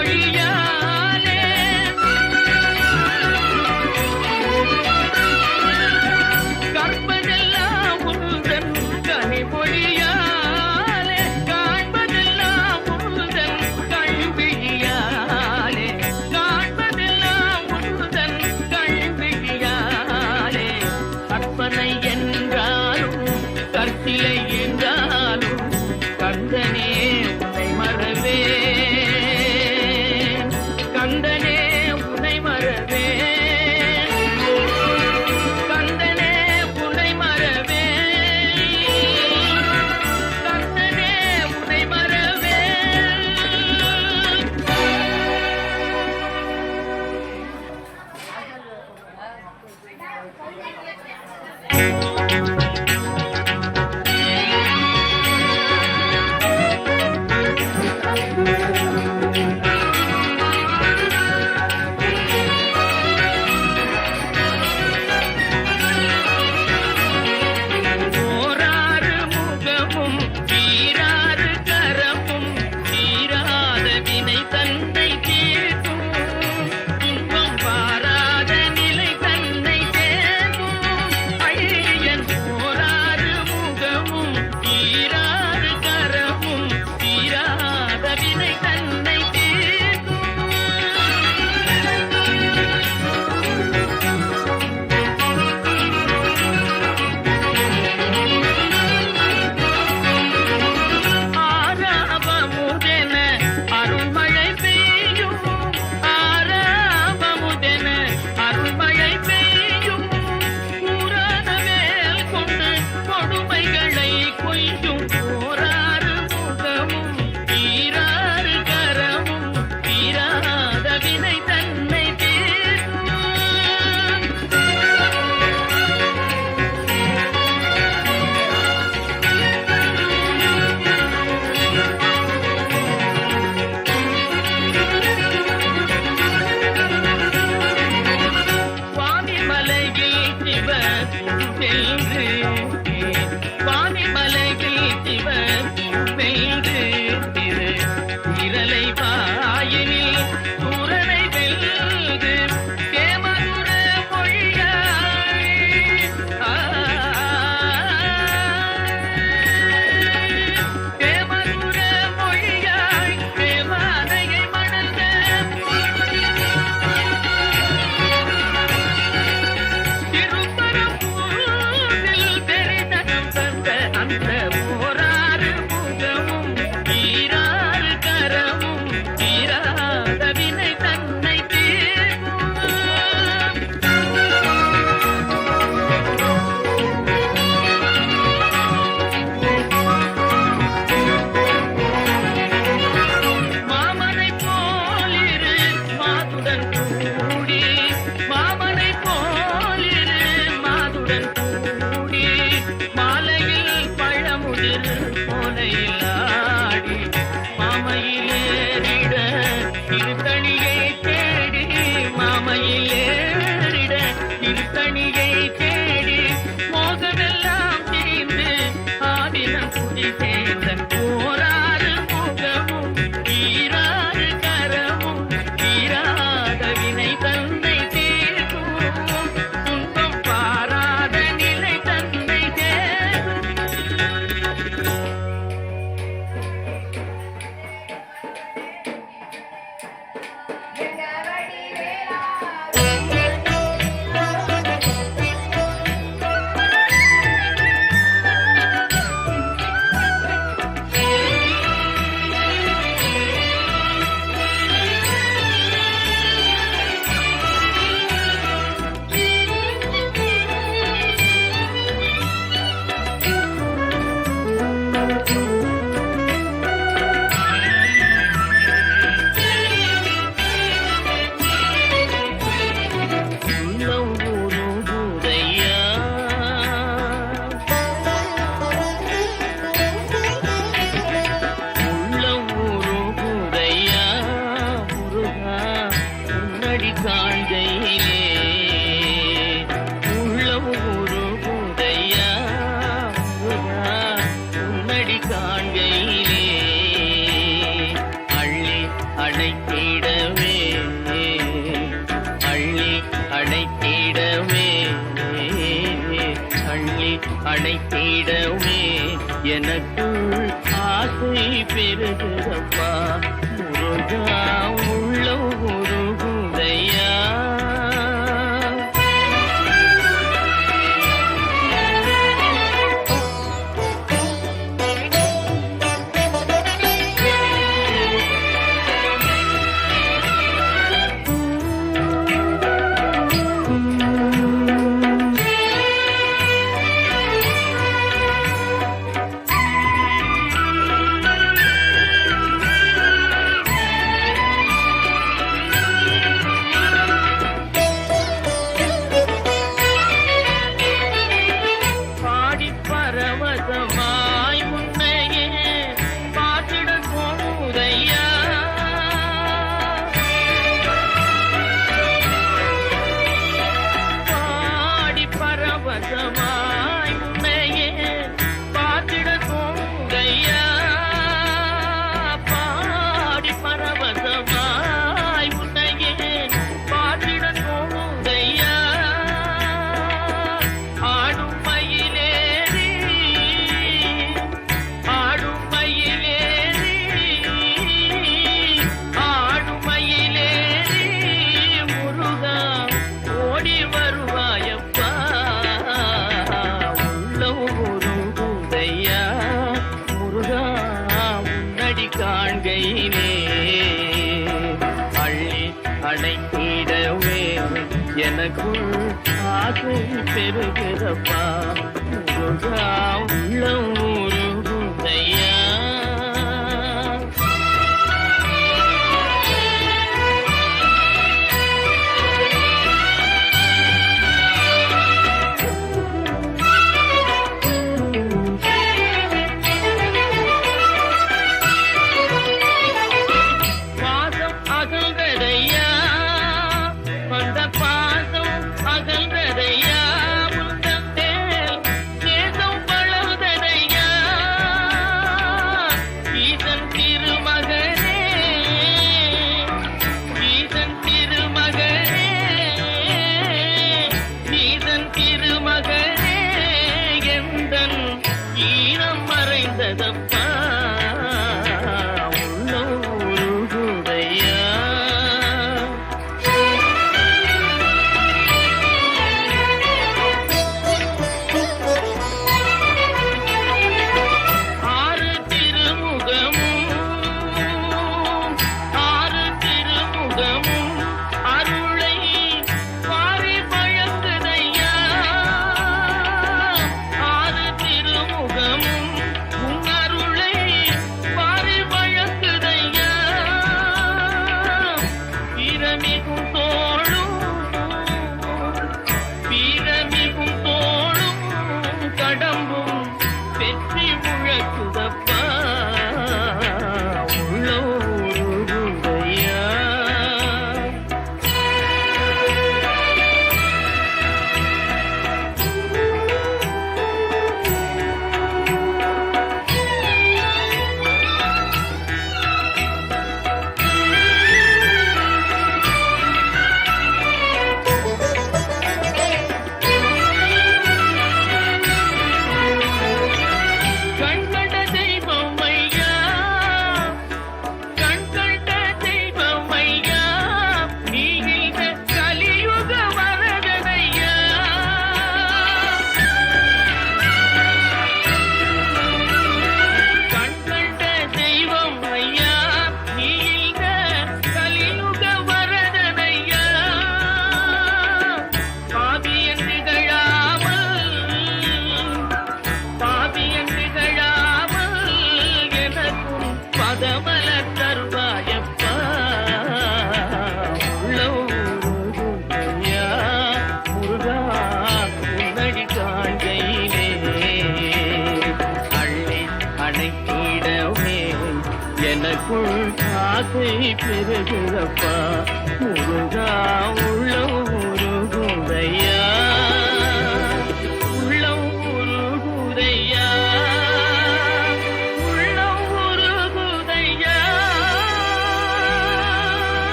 மொழியா?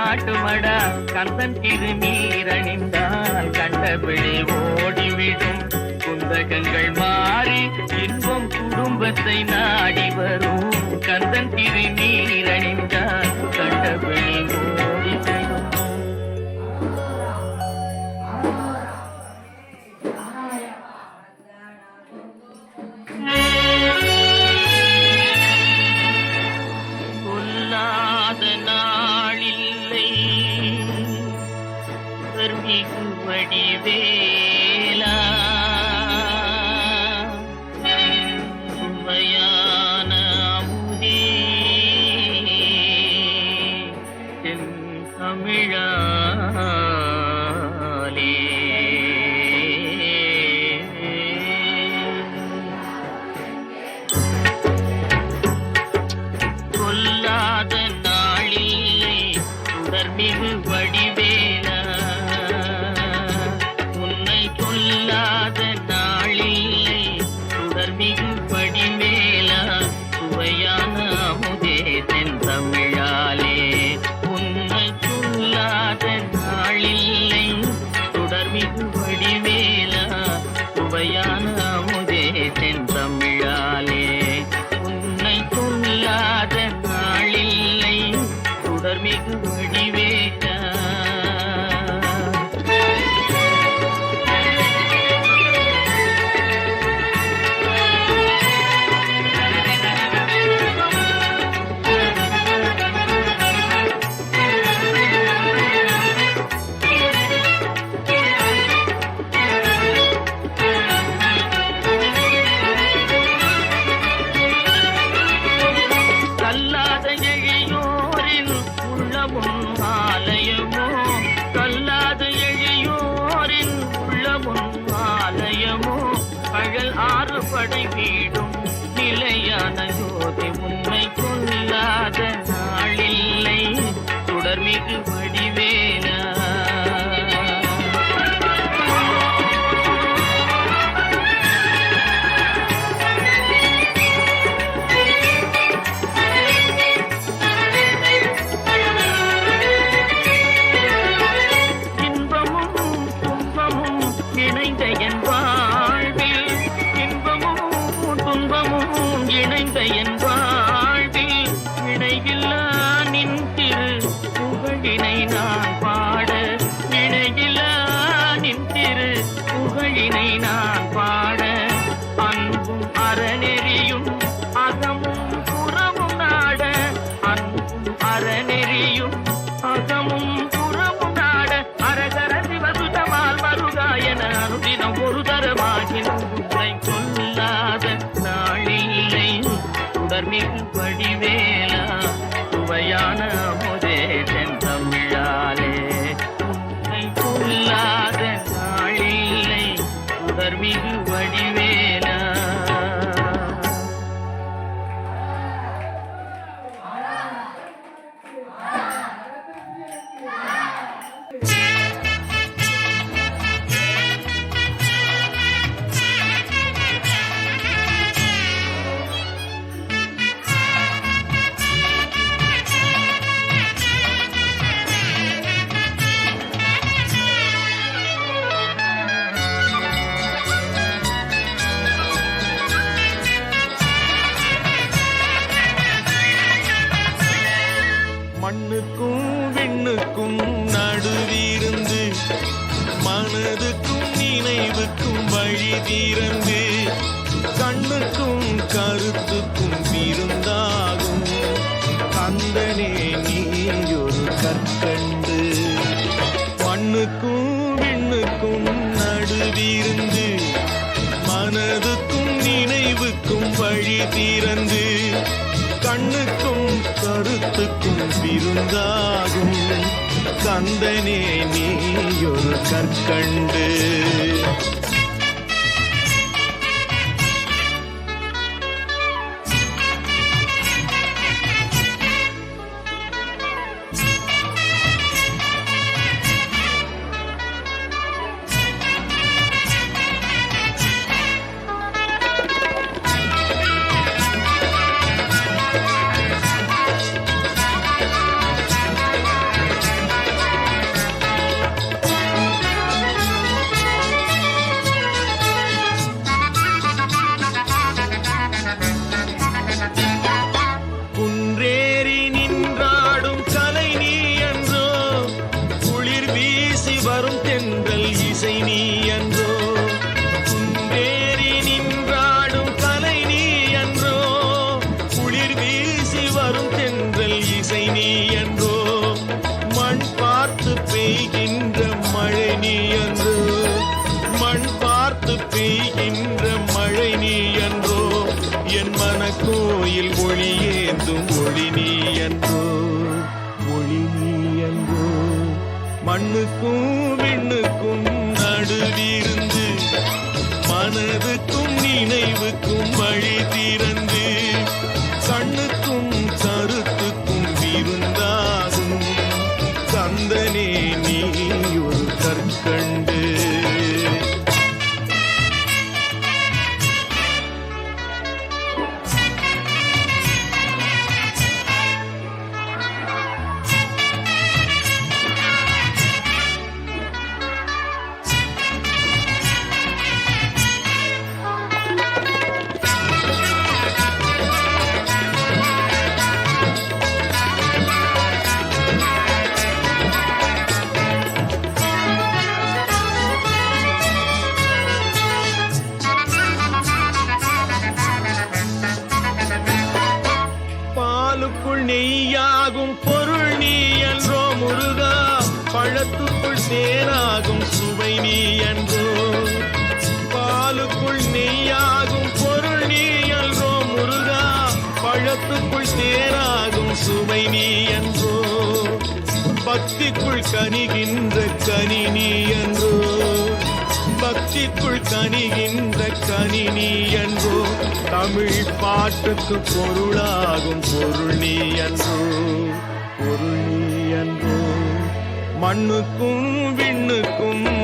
காட்டுமடா. கந்தன் திருநீரணிந்தால் கண்டபிழி ஓடிவிடும். குந்தகங்கள் மாறி இன்பம் குடும்பத்தை நாடி வரும். கந்தன் திருநீரணிந்தால் கண்டபிழி ஓடி கண்காகும் கந்தனே நீ ஒரு கற்கண்டு. ஒரு நீ அன்போ ஒரு நீ அன்போ. மண்ணுக்கும் விண்ணுக்கும்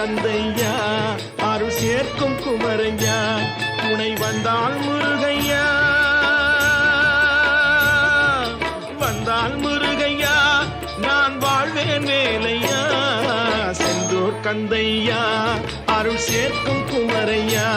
கந்தையா அருள் சேர்க்கும் குமரையா துணை வந்தால் முருகையா. வந்தால் முருகையா நான் வாழ்வேன் வேலையா செந்தூர் கந்தையா அருள் சேர்க்கும் குமரையா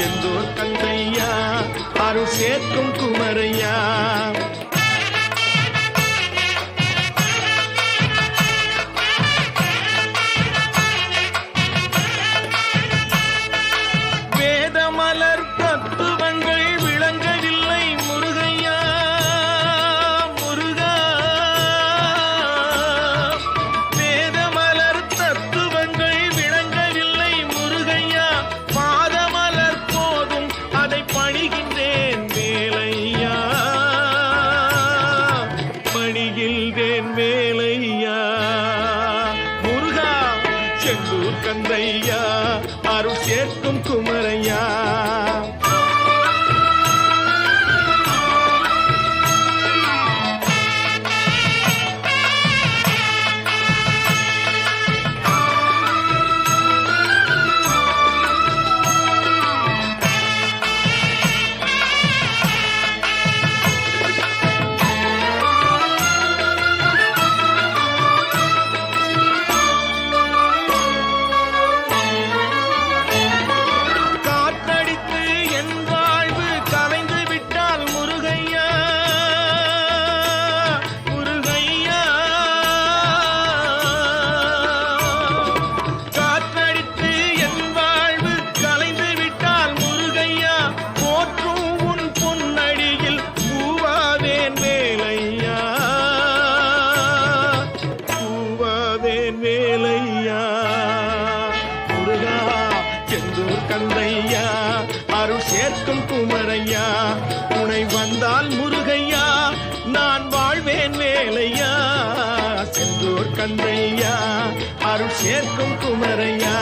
செந்தூர் தந்தையா அருள் சேர்க்கும் குமரையா. ஈஸ்வரையா துணை வந்தால் முருகையா நான் வாழ்வேன் வேலையா சென்றோர் கந்தையா அருள் சேர்க்கும் குமரையா.